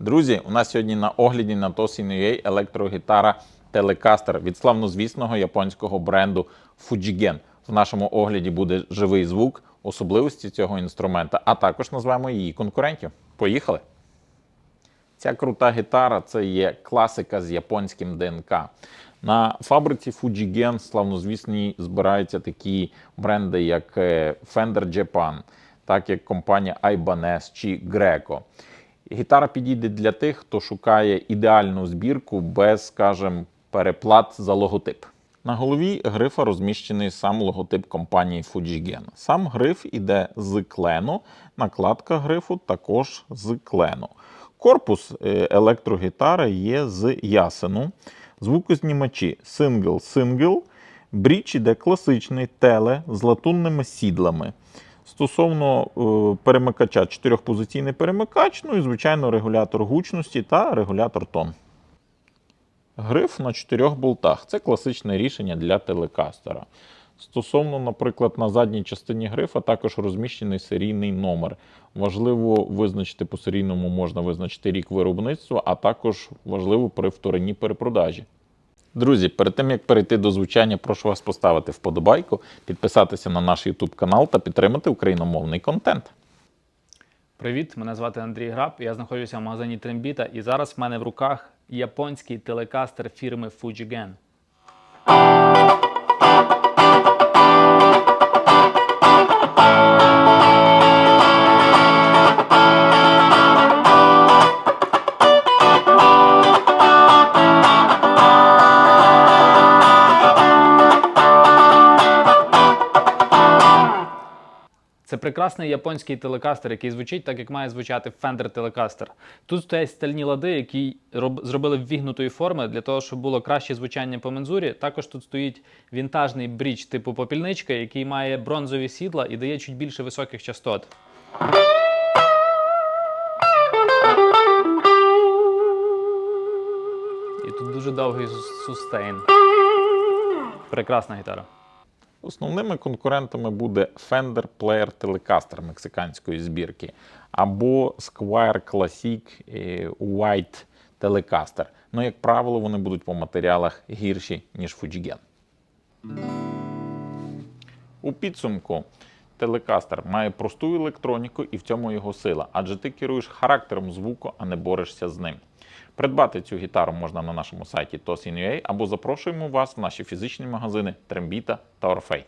Друзі, у нас сьогодні на огляді на Tosin.ua електрогітара Telecaster від славнозвісного японського бренду Fujigen. В нашому огляді буде живий звук, особливості цього інструмента, а також назвемо її конкурентів. Поїхали! Ця крута гітара це є класика з японським ДНК. На фабриці Fujigen славнозвісні збираються такі бренди, як е, Fender Japan, так як компанія Ibanez чи Greco. Гітара підійде для тих, хто шукає ідеальну збірку без, скажімо, переплат за логотип. На голові грифа розміщений сам логотип компанії Fujigen. Сам гриф іде з клену, накладка грифу також з клену. Корпус е, електрогітари є з ясену, звукознімачі сингл-сингл, бріч іде класичний теле з латунними сідлами. Стосовно е, перемикача, чотирьохпозиційний перемикач, ну і, звичайно, регулятор гучності та регулятор тон. Гриф на чотирьох болтах це класичне рішення для телекастера. Стосовно, наприклад, на задній частині грифа також розміщений серійний номер. Важливо визначити по серійному можна визначити рік виробництва, а також важливо при вторинній перепродажі. Друзі, перед тим як перейти до звучання, прошу вас поставити вподобайку, підписатися на наш YouTube канал та підтримати україномовний контент. Привіт, мене звати Андрій Граб. Я знаходжуся в магазині Трембіта, і зараз в мене в руках японський телекастер фірми Fujigen. Прекрасний японський телекастер, який звучить так, як має звучати Fender Telecaster. Тут стоять стальні лади, які роб- зробили ввігнутої форми для того, щоб було краще звучання по мензурі. Також тут стоїть вінтажний брідж типу попільничка, який має бронзові сідла і дає чуть більше високих частот. І тут дуже довгий сустейн. Прекрасна гітара. Основними конкурентами буде Fender Player Telecaster мексиканської збірки або Squire Classic е, White Telecaster. Ну, як правило, вони будуть по матеріалах гірші, ніж Fujigen. У підсумку Telecaster має просту електроніку і в цьому його сила, адже ти керуєш характером звуку, а не борешся з ним. Придбати цю гітару можна на нашому сайті Tosin.ua або запрошуємо вас в наші фізичні магазини Трембіта та Орфей.